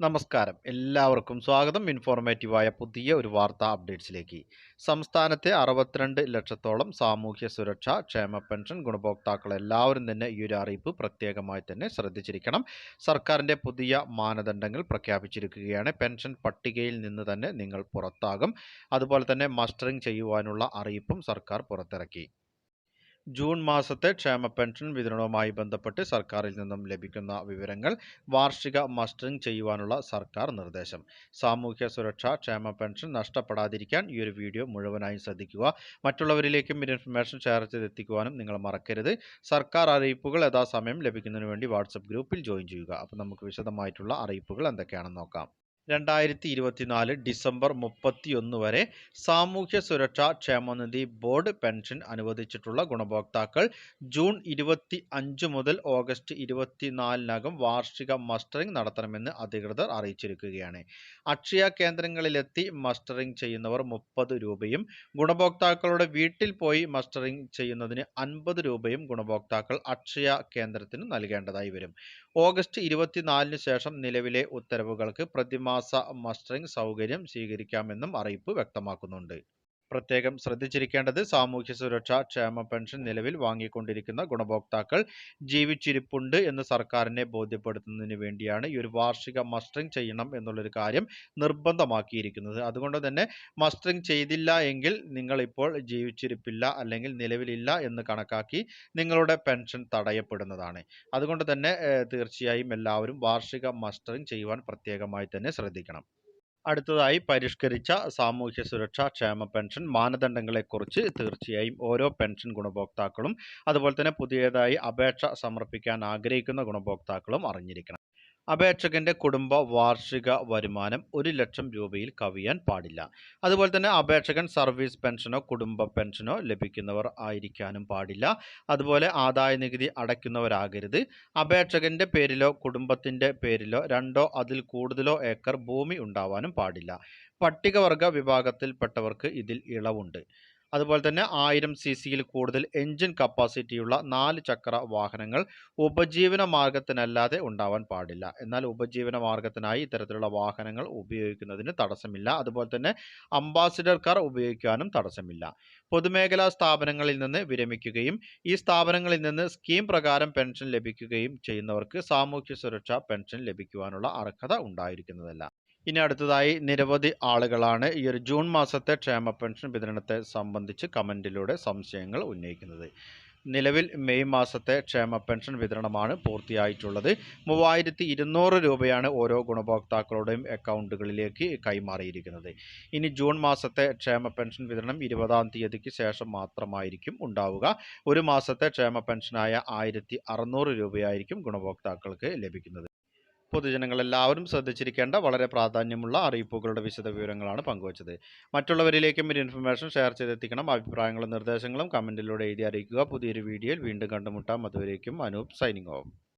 നമസ്കാരം. എല്ലാവർക്കും സ്വാഗതം. ഇൻഫോർമേറ്റീവായ പുതിയ ഒരു വാർത്താ അപ്ഡേറ്റ്സിലേക്ക്. സംസ്ഥാനത്തെ അറുപത്തിരണ്ട് ലക്ഷത്തോളം സാമൂഹ്യ സുരക്ഷ ക്ഷേമ പെൻഷൻ ഗുണഭോക്താക്കൾ എല്ലാവരും തന്നെ ഈ ഒരു അറിയിപ്പ് പ്രത്യേകമായി തന്നെ ശ്രദ്ധിച്ചിരിക്കണം. സർക്കാരിന്റെ പുതിയ മാനദണ്ഡങ്ങൾ പ്രഖ്യാപിച്ചിരിക്കുകയാണ്. പെൻഷൻ പട്ടികയിൽ നിന്ന് തന്നെ നിങ്ങൾ പുറത്താകും. അതുപോലെ തന്നെ മസ്റ്ററിംഗ് ചെയ്യുവാനുള്ള അറിയിപ്പും സർക്കാർ പുറത്തിറക്കി. ജൂൺ മാസത്തെ ക്ഷേമ പെൻഷൻ വിതരണവുമായി ബന്ധപ്പെട്ട് സർക്കാരിൽ നിന്നും ലഭിക്കുന്ന വിവരങ്ങൾ വാർഷിക മസ്റ്ററിംഗ് ചെയ്യുവാനുള്ള സർക്കാർ നിർദ്ദേശം. സാമൂഹ്യ സുരക്ഷ ക്ഷേമ പെൻഷൻ നഷ്ടപ്പെടാതിരിക്കാൻ ഈ ഒരു വീഡിയോ മുഴുവനായും ശ്രദ്ധിക്കുക. മറ്റുള്ളവരിലേക്കും ഇൻഫർമേഷൻ ഷെയർ ചെയ്തെത്തിക്കുവാനും നിങ്ങൾ മറക്കരുത്. സർക്കാർ അറിയിപ്പുകൾ യഥാസമയം ലഭിക്കുന്നതിന് വേണ്ടി വാട്സപ്പ് ഗ്രൂപ്പിൽ ജോയിൻ ചെയ്യുക. അപ്പോൾ നമുക്ക് വിശദമായിട്ടുള്ള അറിയിപ്പുകൾ എന്തൊക്കെയാണെന്ന് നോക്കാം. രണ്ടായിരത്തി ഇരുപത്തിനാല് ഡിസംബർ മുപ്പത്തിയൊന്ന് വരെ സാമൂഹ്യ സുരക്ഷാ ക്ഷേമനിധി ബോർഡ് പെൻഷൻ അനുവദിച്ചിട്ടുള്ള ഗുണഭോക്താക്കൾ ജൂൺ ഇരുപത്തി അഞ്ച് മുതൽ ഓഗസ്റ്റ് ഇരുപത്തിനാലിനകം വാർഷിക മസ്റ്ററിംഗ് നടത്തണമെന്ന് അധികൃതർ അറിയിച്ചിരിക്കുകയാണ്. അക്ഷയ കേന്ദ്രങ്ങളിലെത്തി മസ്റ്ററിംഗ് ചെയ്യുന്നവർ മുപ്പത് രൂപയും ഗുണഭോക്താക്കളുടെ വീട്ടിൽ പോയി മസ്റ്ററിംഗ് ചെയ്യുന്നതിന് അൻപത് രൂപയും ഗുണഭോക്താക്കൾ അക്ഷയ കേന്ദ്രത്തിന് നൽകേണ്ടതായി വരും. ഓഗസ്റ്റ് ഇരുപത്തിനാലിന് ശേഷം നിലവിലെ ഉത്തരവുകൾക്ക് പ്രതിമാസ മസ്റ്ററിംഗ് സൗകര്യം സ്വീകരിക്കാമെന്നും അറിയിപ്പ് വ്യക്തമാക്കുന്നുണ്ട്. പ്രത്യേകം ശ്രദ്ധിച്ചിരിക്കേണ്ടത് സാമൂഹ്യ സുരക്ഷാ ക്ഷേമ പെൻഷൻ നിലവിൽ വാങ്ങിക്കൊണ്ടിരിക്കുന്ന ഗുണഭോക്താക്കൾ ജീവിച്ചിരിപ്പുണ്ട് എന്ന് സർക്കാരിനെ ബോധ്യപ്പെടുത്തുന്നതിന് വേണ്ടിയാണ് ഈ ഒരു വാർഷിക മസ്റ്ററിംഗ് ചെയ്യണം എന്നുള്ളൊരു കാര്യം നിർബന്ധമാക്കിയിരിക്കുന്നത്. അതുകൊണ്ട് തന്നെ മസ്റ്ററിംഗ് ചെയ്തില്ല എങ്കിൽ നിങ്ങളിപ്പോൾ ജീവിച്ചിരിപ്പില്ല അല്ലെങ്കിൽ നിലവിലില്ല എന്ന് കണക്കാക്കി നിങ്ങളുടെ പെൻഷൻ തടയപ്പെടുന്നതാണ്. അതുകൊണ്ട് തന്നെ തീർച്ചയായും എല്ലാവരും വാർഷിക മസ്റ്ററിംഗ് ചെയ്യുവാൻ പ്രത്യേകമായി തന്നെ ശ്രദ്ധിക്കണം. അടുത്തതായി പരിഷ്കരിച്ച സാമൂഹ്യ സുരക്ഷാ ക്ഷേമ പെൻഷൻ മാനദണ്ഡങ്ങളെക്കുറിച്ച് തീർച്ചയായും ഓരോ പെൻഷൻ ഗുണഭോക്താക്കളും അതുപോലെ തന്നെ പുതിയതായി അപേക്ഷ സമർപ്പിക്കാൻ ആഗ്രഹിക്കുന്ന ഗുണഭോക്താക്കളും അറിഞ്ഞിരിക്കണം. അപേക്ഷകന്റെ കുടുംബ വാർഷിക വരുമാനം ഒരു ലക്ഷം രൂപയിൽ കവിയാൻ പാടില്ല. അതുപോലെ തന്നെ അപേക്ഷകൻ സർവീസ് പെൻഷനോ കുടുംബ പെൻഷനോ ലഭിക്കുന്നവർ ആയിരിക്കാനും പാടില്ല. അതുപോലെ ആദായ നികുതി അടയ്ക്കുന്നവരാകരുത്. അപേക്ഷകന്റെ പേരിലോ കുടുംബത്തിന്റെ പേരിലോ രണ്ടോ അതിൽ കൂടുതലോ ഏക്കർ ഭൂമി ഉണ്ടാവാനും പാടില്ല. പട്ടികവർഗ വിഭാഗത്തിൽപ്പെട്ടവർക്ക് ഇതിൽ ഇളവുണ്ട്. അതുപോലെ തന്നെ ആയിരം സി സിയിൽ കൂടുതൽ എഞ്ചിൻ കപ്പാസിറ്റിയുള്ള നാല് ചക്ര വാഹനങ്ങൾ ഉപജീവന മാർഗത്തിനല്ലാതെ ഉണ്ടാവാൻ പാടില്ല. എന്നാൽ ഉപജീവന മാർഗത്തിനായി ഇത്തരത്തിലുള്ള വാഹനങ്ങൾ ഉപയോഗിക്കുന്നതിന് തടസ്സമില്ല. അതുപോലെ തന്നെ അംബാസിഡർ കാർ ഉപയോഗിക്കാനും തടസ്സമില്ല. പൊതുമേഖലാ സ്ഥാപനങ്ങളിൽ നിന്ന് വിരമിക്കുകയും ഈ സ്ഥാപനങ്ങളിൽ നിന്ന് സ്കീം പ്രകാരം പെൻഷൻ ലഭിക്കുകയും ചെയ്യുന്നവർക്ക് സാമൂഹ്യ സുരക്ഷാ പെൻഷൻ ലഭിക്കുവാനുള്ള അർഹത ഉണ്ടായിരിക്കുന്നതല്ല. ഇനി അടുത്തതായി നിരവധി ആളുകളാണ് ഈ ഒരു ജൂൺ മാസത്തെ ക്ഷേമ പെൻഷൻ വിതരണത്തെ സംബന്ധിച്ച് കമന്റിലൂടെ സംശയങ്ങൾ ഉന്നയിക്കുന്നത്. നിലവിൽ മെയ് മാസത്തെ ക്ഷേമ പെൻഷൻ വിതരണമാണ് പൂർത്തിയായിട്ടുള്ളത്. മൂവായിരത്തി ഇരുന്നൂറ് രൂപയാണ് ഓരോ ഗുണഭോക്താക്കളുടെയും അക്കൗണ്ടുകളിലേക്ക് കൈമാറിയിരിക്കുന്നത്. ഇനി ജൂൺ മാസത്തെ ക്ഷേമ പെൻഷൻ വിതരണം ഇരുപതാം തീയതിക്ക് ശേഷം മാത്രമായിരിക്കും ഉണ്ടാവുക. ഒരു മാസത്തെ ക്ഷേമ പെൻഷനായ ആയിരത്തി രൂപയായിരിക്കും ഗുണഭോക്താക്കൾക്ക് ലഭിക്കുന്നത്. പൊതുജനങ്ങൾ എല്ലാവരും ശ്രദ്ധിച്ചിരിക്കേണ്ട വളരെ പ്രാധാന്യമുള്ള അറിയിപ്പുകളുടെ വിശദ വിവരങ്ങളാണ് പങ്കുവച്ചത്. മറ്റുള്ളവരിലേക്കും ഒരു ഇൻഫർമേഷൻ ഷെയർ ചെയ്തെത്തിക്കണം. അഭിപ്രായങ്ങളും നിർദ്ദേശങ്ങളും കമന്റിലൂടെ എഴുതി അറിയിക്കുക. പുതിയൊരു വീഡിയോയിൽ വീണ്ടും കണ്ടുമുട്ടാം. അതുവരേക്കും അനൂപ് സൈനിങ് ഓഫ്